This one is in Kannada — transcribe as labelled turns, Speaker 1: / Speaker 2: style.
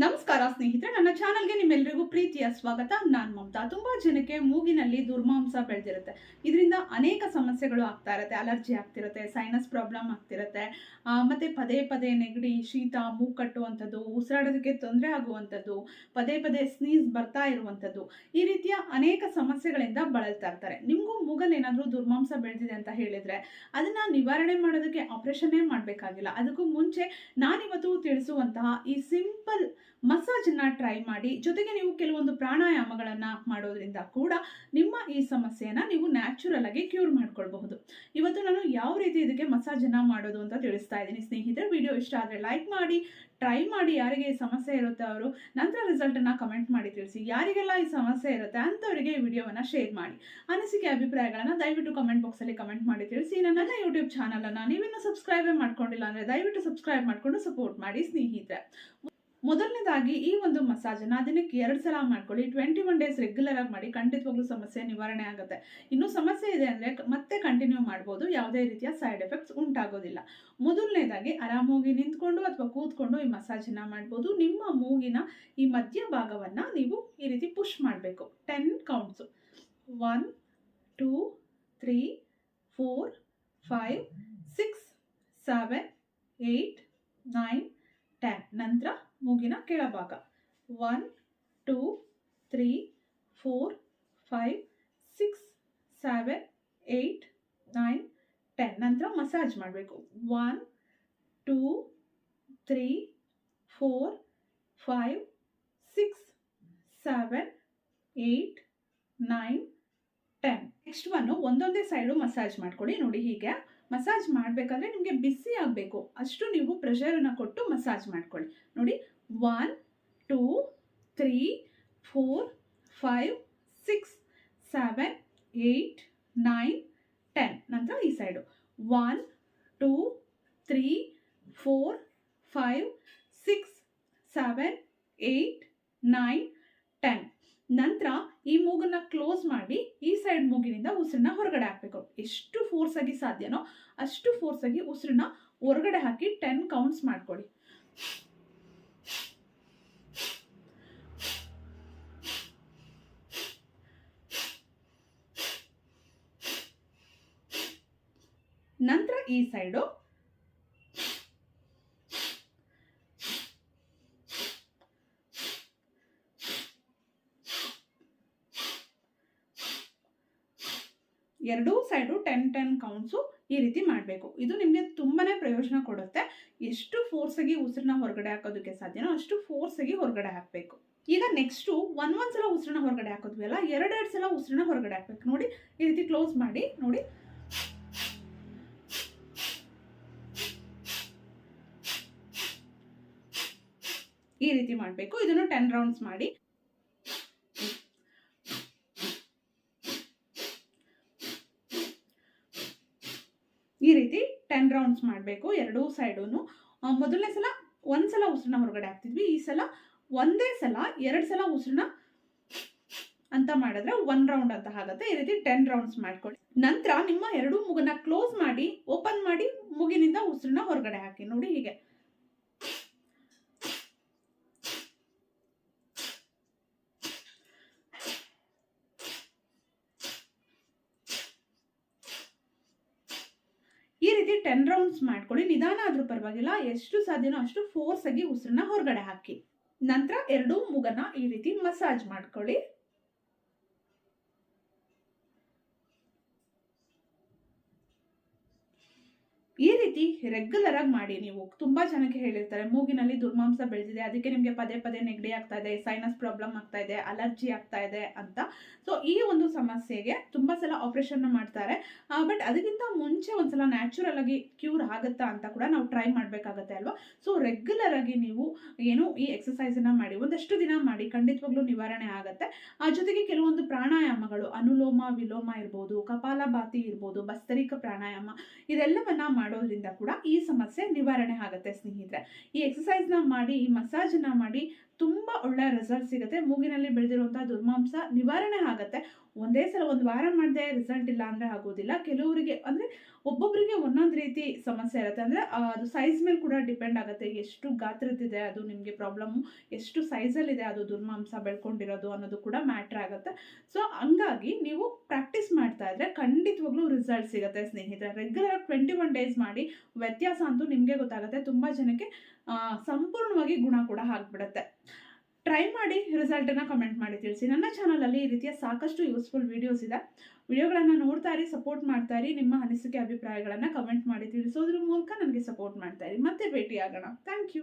Speaker 1: ನಮಸ್ಕಾರ ಸ್ನೇಹಿತರೆ, ನನ್ನ ಚಾನಲ್ಗೆ ನಿಮ್ಮೆಲ್ಲರಿಗೂ ಪ್ರೀತಿಯ ಸ್ವಾಗತ. ನಾನು ಮಮತಾ. ತುಂಬಾ ಜನಕ್ಕೆ ಮೂಗಿನಲ್ಲಿ ದುರ್ಮಾಂಸ ಬೆಳೆದಿರುತ್ತೆ. ಇದರಿಂದ ಅನೇಕ ಸಮಸ್ಯೆಗಳು ಆಗ್ತಾ ಇರುತ್ತೆ. ಅಲರ್ಜಿ ಆಗ್ತಿರುತ್ತೆ ಸೈನಸ್ ಪ್ರಾಬ್ಲಮ್ ಆಗ್ತಿರುತ್ತೆ ಮತ್ತು ಪದೇ ಪದೇ ನೆಗಡಿ, ಶೀತ, ಮೂಗು ಕಟ್ಟುವಂಥದ್ದು, ಉಸಿರಾಡೋದಕ್ಕೆ ತೊಂದರೆ ಆಗುವಂಥದ್ದು, ಪದೇ ಪದೇ ಸ್ನೀಸ್ ಬರ್ತಾ ಇರುವಂಥದ್ದು, ಈ ರೀತಿಯ ಅನೇಕ ಸಮಸ್ಯೆಗಳಿಂದ ಬಳಲ್ತಾ ಇರ್ತಾರೆ. ನಿಮಗೂ ಮೂಗಲ್ಲಿ ಏನಾದರೂ ದುರ್ಮಾಂಸ ಬೆಳೆದಿದೆ ಅಂತ ಹೇಳಿದ್ರೆ, ಅದನ್ನ ನಿವಾರಣೆ ಮಾಡೋದಕ್ಕೆ ಆಪರೇಷನ್ನೇ ಮಾಡಬೇಕಾಗಿಲ್ಲ. ಅದಕ್ಕೂ ಮುಂಚೆ ನಾನಿವತ್ತು ತಿಳಿಸುವಂತಹ ಈ ಸಿಂಪಲ್ ಮಸಾಜನ್ನ ಟ್ರೈ ಮಾಡಿ, ಜೊತೆಗೆ ನೀವು ಕೆಲವೊಂದು ಪ್ರಾಣಾಯಾಮಗಳನ್ನ ಮಾಡೋದ್ರಿಂದ ಕೂಡ ನಿಮ್ಮ ಈ ಸಮಸ್ಯೆಯನ್ನು ನೀವು ನ್ಯಾಚುರಲ್ ಆಗಿ ಕ್ಯೂರ್ ಮಾಡ್ಕೊಳ್ಬಹುದು. ಇವತ್ತು ನಾನು ಯಾವ ರೀತಿ ಇದಕ್ಕೆ ಮಸಾಜನ್ನು ಮಾಡೋದು ಅಂತ ತಿಳಿಸ್ತಾ ಇದ್ದೀನಿ. ಸ್ನೇಹಿತರೆ, ವಿಡಿಯೋ ಇಷ್ಟ ಆದರೆ ಲೈಕ್ ಮಾಡಿ ಟ್ರೈ ಮಾಡಿ ಯಾರಿಗೆ ಈ ಸಮಸ್ಯೆ ಇರುತ್ತೆ ಅವರು, ನಂತರ ರಿಸಲ್ಟನ್ನು ಕಮೆಂಟ್ ಮಾಡಿ ತಿಳಿಸಿ. ಯಾರಿಗೆಲ್ಲ ಈ ಸಮಸ್ಯೆ ಇರುತ್ತೆ ಅಂಥವರಿಗೆ ಈ ವಿಡಿಯೋವನ್ನು ಶೇರ್ ಮಾಡಿ. ಅನಿಸಿಕೆ, ಅಭಿಪ್ರಾಯಗಳನ್ನು ದಯವಿಟ್ಟು ಕಮೆಂಟ್ ಬಾಕ್ಸಲ್ಲಿ ಕಮೆಂಟ್ ಮಾಡಿ ತಿಳಿಸಿ. ನನ್ನೆಲ್ಲ ಯೂಟ್ಯೂಬ್ ಚಾನಲನ್ನು ನೀವಿನ್ನೂ ಸಬ್ಸ್ಕ್ರೈಬೇ ಮಾಡ್ಕೊಂಡಿಲ್ಲ ಅಂದರೆ ದಯವಿಟ್ಟು ಸಬ್ಸ್ಕ್ರೈಬ್ ಮಾಡಿಕೊಂಡು ಸಪೋರ್ಟ್ ಮಾಡಿ, ಸ್ನೇಹಿತರೆ. ಮೊದಲನೇದಾಗಿ ಈ ಒಂದು ಮಸಾಜನ್ನು ದಿನಕ್ಕೆ ಎರಡು ಸಲ ಮಾಡ್ಕೊಳ್ಳಿ. ಟ್ವೆಂಟಿ ಒನ್ ಡೇಸ್ ರೆಗ್ಯುಲರ್ ಆಗಿ ಮಾಡಿ ಖಂಡಿತವಾಗ್ಲೂ ಸಮಸ್ಯೆ ನಿವಾರಣೆ ಆಗುತ್ತೆ. ಇನ್ನು ಸಮಸ್ಯೆ ಇದೆ ಅಂದರೆ ಮತ್ತೆ ಕಂಟಿನ್ಯೂ ಮಾಡ್ಬೋದು. ಯಾವುದೇ ರೀತಿಯ ಸೈಡ್ ಎಫೆಕ್ಟ್ಸ್ ಉಂಟಾಗೋದಿಲ್ಲ. ಮೊದಲನೇದಾಗಿ ಆರಾಮಾಗಿ ನಿಂತ್ಕೊಂಡು ಅಥವಾ ಕೂತ್ಕೊಂಡು ಈ ಮಸಾಜನ್ನ ಮಾಡ್ಬೋದು. ನಿಮ್ಮ ಮೂಗಿನ ಈ ಮಧ್ಯ ಭಾಗವನ್ನು ನೀವು ಈ ರೀತಿ ಪುಷ್ ಮಾಡಬೇಕು. Ten counts one two three four five six seven eight nine ten ನಂತರ ಮೂಗಿನ ಕೆಳಭಾಗ. One two three four five six seven eight nine ten ನಂತರ ಮಸಾಜ್ ಮಾಡಬೇಕು. One two three four five six seven eight nine ten next one ಒಂದೊಂದೇ ಸೈಡು ಮಸಾಜ್ ಮಾಡ್ಕೊಳ್ಳಿ. ನೋಡಿ ಹೀಗೆ. ಮಸಾಜ್ ಮಾಡಬೇಕಾದ್ರೆ ನಿಮಗೆ ಬಿಸಿ ಆಗಬೇಕು. ಅಷ್ಟು ನೀವು ಪ್ರೆಷರನ್ನು ಕೊಟ್ಟು ಮಸಾಜ್ ಮಾಡ್ಕೊಳ್ಳಿ. ನೋಡಿ one two three four five six seven eight nine ten ನಂತರ ಈ side one two three four five six seven eight nine ten ನಂತರ ಈ ಮೂಗನ್ನ ಕ್ಲೋಸ್ ಮಾಡಿ ಈ ಸೈಡ್ ಮೂಗಿನಿಂದ ಉಸಿರನ್ನ ಹೊರಗಡೆ ಹಾಕಬೇಕು. ಎಷ್ಟು ಫೋರ್ಸ್ ಆಗಿ ಸಾಧ್ಯನೋ ಅಷ್ಟು ಫೋರ್ಸ್ ಆಗಿ ಉಸಿರನ್ನ ಹೊರಗಡೆ ಹಾಕಿ ಟೆನ್ ಕೌಂಟ್ಸ್ ಮಾಡ್ಕೊಳ್ಳಿ. ನಂತರ ಈ ಸೈಡು ಎರಡೂ ಸೈಡು ಟೆನ್ ಟೆನ್ ಕೌಂಟ್ಸು ಈ ರೀತಿ ಮಾಡಬೇಕು. ಇದು ನಿಮಗೆ ತುಂಬಾ ಪ್ರಯೋಜನ ಕೊಡುತ್ತೆ. ಎಷ್ಟು ಫೋರ್ಸಾಗಿ ಉಸಿರನ್ನ ಹೊರಗಡೆ ಹಾಕೋದಕ್ಕೆ ಸಾಧ್ಯನೋ ಅಷ್ಟು ಫೋರ್ಸಾಗಿ ಹೊರಗಡೆ ಹಾಕಬೇಕು. ಈಗ ನೆಕ್ಸ್ಟು ಒನ್ ಒಂದು ಸಲ ಉಸಿರನ್ನ ಹೊರಗಡೆ ಹಾಕೋದ್ವಲ್ಲ ಎರಡೆರಡು ಸಲ ಉಸಿರನ್ನ ಹೊರಗಡೆ ಹಾಕ್ಬೇಕು. ನೋಡಿ, ಈ ರೀತಿ ಕ್ಲೋಸ್ ಮಾಡಿ, ನೋಡಿ. ಈ ರೀತಿ ಮಾಡಬೇಕು. ಇದನ್ನು ಟೆನ್ ರೌಂಡ್ಸ್ ಮಾಡಿ ಈ ರೀತಿ ಟೆನ್ ರೌಂಡ್ಸ್ ಮಾಡಬೇಕು, ಎರಡೂ ಸೈಡೂ ಮೊದಲನೇ ಸಲ ಒಂದು ಸಲ ಉಸಿರನ್ನ ಹೊರಗಡೆ ಹಾಕ್ತಿದ್ವಿ, ಈ ಸಲ ಒಂದೇ ಸಲ ಎರಡು ಸಲ ಉಸಿರನ್ನ ಅಂತ ಮಾಡಿದ್ರೆ ಒನ್ ರೌಂಡ್ ಅಂತ ಆಗುತ್ತೆ. ಈ ರೀತಿ ಟೆನ್ ರೌಂಡ್ಸ್ ಮಾಡ್ಕೊಳ್ಳಿ. ನಂತರ ನಿಮ್ಮ ಎರಡೂ ಮೂಗನ್ನ ಕ್ಲೋಸ್ ಮಾಡಿ ಓಪನ್ ಮಾಡಿ, ಮುಗಿನಿಂದ ಉಸಿರನ್ನ ಹೊರಗಡೆ ಹಾಕಿ. ನೋಡಿ ಹೀಗೆ ಈ ರೀತಿ ಟೆನ್ ರೌಂಡ್ಸ್ ಮಾಡ್ಕೊಳ್ಳಿ, ನಿಧಾನ ಆದ್ರೂ ಪರವಾಗಿಲ್ಲ, ಎಷ್ಟು ಸಾಧ್ಯನೋ ಅಷ್ಟು ಫೋರ್ಸ್ ಆಗಿ ಉಸಿರನ್ನ ಹೊರಗಡೆ ಹಾಕಿ. ನಂತರ ಎರಡು ಮೂಗನ್ನ ಈ ರೀತಿ ಮಸಾಜ್ ಮಾಡ್ಕೊಳ್ಳಿ ಈ ರೀತಿ ರೆಗ್ಯುಲರ್ ಆಗಿ ಮಾಡಿ ನೀವು. ತುಂಬಾ ಜನಕ್ಕೆ ಹೇಳಿರ್ತಾರೆ, ಮೂಗಿನಲ್ಲಿ ದುರ್ಮಾಂಸ ಬೆಳೆದಿದೆ, ಅದಕ್ಕೆ ನಿಮಗೆ ಪದೇ ಪದೇ ನೆಗಡಿ ಆಗ್ತಾ ಇದೆ ಸೈನಸ್ ಪ್ರಾಬ್ಲಮ್ ಆಗ್ತಾ ಇದೆ ಅಲರ್ಜಿ ಆಗ್ತಾ ಇದೆ ಅಂತ. ಸೊ ಈ ಒಂದು ಸಮಸ್ಯೆಗೆ ತುಂಬಾ ಸಲ ಆಪರೇಷನ್ ಮಾಡ್ತಾರೆ. ಬಟ್ ಅದಕ್ಕಿಂತ ಮುಂಚೆ ಒಂದ್ಸಲ ನ್ಯಾಚುರಲ್ ಆಗಿ ಕ್ಯೂರ್ ಆಗುತ್ತಾ ಅಂತ ಕೂಡ ನಾವು ಟ್ರೈ ಮಾಡಬೇಕಾಗತ್ತೆ ಅಲ್ವಾ? ಸೊ ರೆಗ್ಯುಲರ್ ಆಗಿ ನೀವು ಏನು ಈ ಎಕ್ಸಸೈಸನ್ನ ಮಾಡಿ, ಒಂದಷ್ಟು ದಿನ ಮಾಡಿ, ಖಂಡಿತವಾಗ್ಲೂ ನಿವಾರಣೆ ಆಗುತ್ತೆ. ಆ, ಜೊತೆಗೆ ಕೆಲವೊಂದು ಪ್ರಾಣಾಯಾಮಗಳು, ಅನುಲೋಮ ವಿಲೋಮ ಇರ್ಬೋದು, ಕಪಾಲಭಾತಿ ಇರ್ಬೋದು ಬಸ್ತರಿಕ ಪ್ರಾಣಾಯಾಮ, ಇದೆಲ್ಲವನ್ನ ಮಾಡೋದ್ರಿಂದ ಕೂಡ ಈ ಸಮಸ್ಯೆ ನಿವಾರಣೆ ಆಗುತ್ತೆ ಸ್ನೇಹಿತರೆ. ಈ ಎಕ್ಸಸೈಸ್ನ ಮಾಡಿ, ಈ ಮಸಾಜನ್ನ ಮಾಡಿ ತುಂಬ ಒಳ್ಳೆಯ ರಿಸಲ್ಟ್ ಸಿಗುತ್ತೆ. ಮೂಗಿನಲ್ಲಿ ಬೆಳೆದಿರುವಂಥ ದುರ್ಮಾಂಸ ನಿವಾರಣೆ ಆಗುತ್ತೆ. ಒಂದೇ ಸಲ ಒಂದು ವಾರ ಮಾಡದೆ ರಿಸಲ್ಟ್ ಇಲ್ಲ ಅಂದರೆ ಆಗೋದಿಲ್ಲ. ಕೆಲವರಿಗೆ ಅಂದರೆ ಒಬ್ಬೊಬ್ಬರಿಗೆ ಒಂದೊಂದು ರೀತಿ ಸಮಸ್ಯೆ ಇರುತ್ತೆ. ಅಂದರೆ ಅದು ಸೈಜ್ ಮೇಲೆ ಕೂಡ ಡಿಪೆಂಡ್ ಆಗುತ್ತೆ. ಎಷ್ಟು ಗಾತ್ರದಿದೆ ಅದು ನಿಮಗೆ ಪ್ರಾಬ್ಲಮ್ಮು ಎಷ್ಟು ಸೈಜಲ್ಲಿದೆ ಅದು ದುರ್ಮಾಂಸ ಬೆಳ್ಕೊಂಡಿರೋದು ಅನ್ನೋದು ಕೂಡ ಮ್ಯಾಟ್ರ್ ಆಗುತ್ತೆ. ಸೊ ಹಂಗಾಗಿ ನೀವು ಪ್ರಾಕ್ಟೀಸ್ ಮಾಡ್ತಾ ಇದ್ರೆ ಖಂಡಿತವಾಗ್ಲೂ ರಿಸಲ್ಟ್ ಸಿಗುತ್ತೆ ಸ್ನೇಹಿತರೆ. ರೆಗ್ಯುಲರ್ ಟ್ವೆಂಟಿ ಒನ್ ಡೇಸ್ ಮಾಡಿ ವ್ಯತ್ಯಾಸ ಅಂತೂ ನಿಮಗೆ ಗೊತ್ತಾಗುತ್ತೆ. ತುಂಬ ಜನಕ್ಕೆ ಸಂಪೂರ್ಣವಾಗಿ ಗುಣ ಕೂಡ ಆಗ್ಬಿಡುತ್ತೆ. ಟ್ರೈ ಮಾಡಿ ರಿಸಲ್ಟನ್ನು ಕಮೆಂಟ್ ಮಾಡಿ ತಿಳಿಸಿ. ನನ್ನ ಚಾನಲಲ್ಲಿ ಈ ರೀತಿಯ ಸಾಕಷ್ಟು ಯೂಸ್ಫುಲ್ ವೀಡಿಯೋಸ್ ಇದೆ. ವಿಡಿಯೋಗಳನ್ನು ನೋಡ್ತಾ ಇರಿ ಸಪೋರ್ಟ್ ಮಾಡ್ತಾ ಇರಿ. ನಿಮ್ಮ ಅನಿಸಿಕೆ, ಅಭಿಪ್ರಾಯಗಳನ್ನು ಕಮೆಂಟ್ ಮಾಡಿ ತಿಳಿಸೋದ್ರ ಮೂಲಕ ನನಗೆ ಸಪೋರ್ಟ್ ಮಾಡ್ತಾ ಇರಿ. ಮತ್ತೆ ಭೇಟಿ ಆಗೋಣ ಥ್ಯಾಂಕ್ ಯು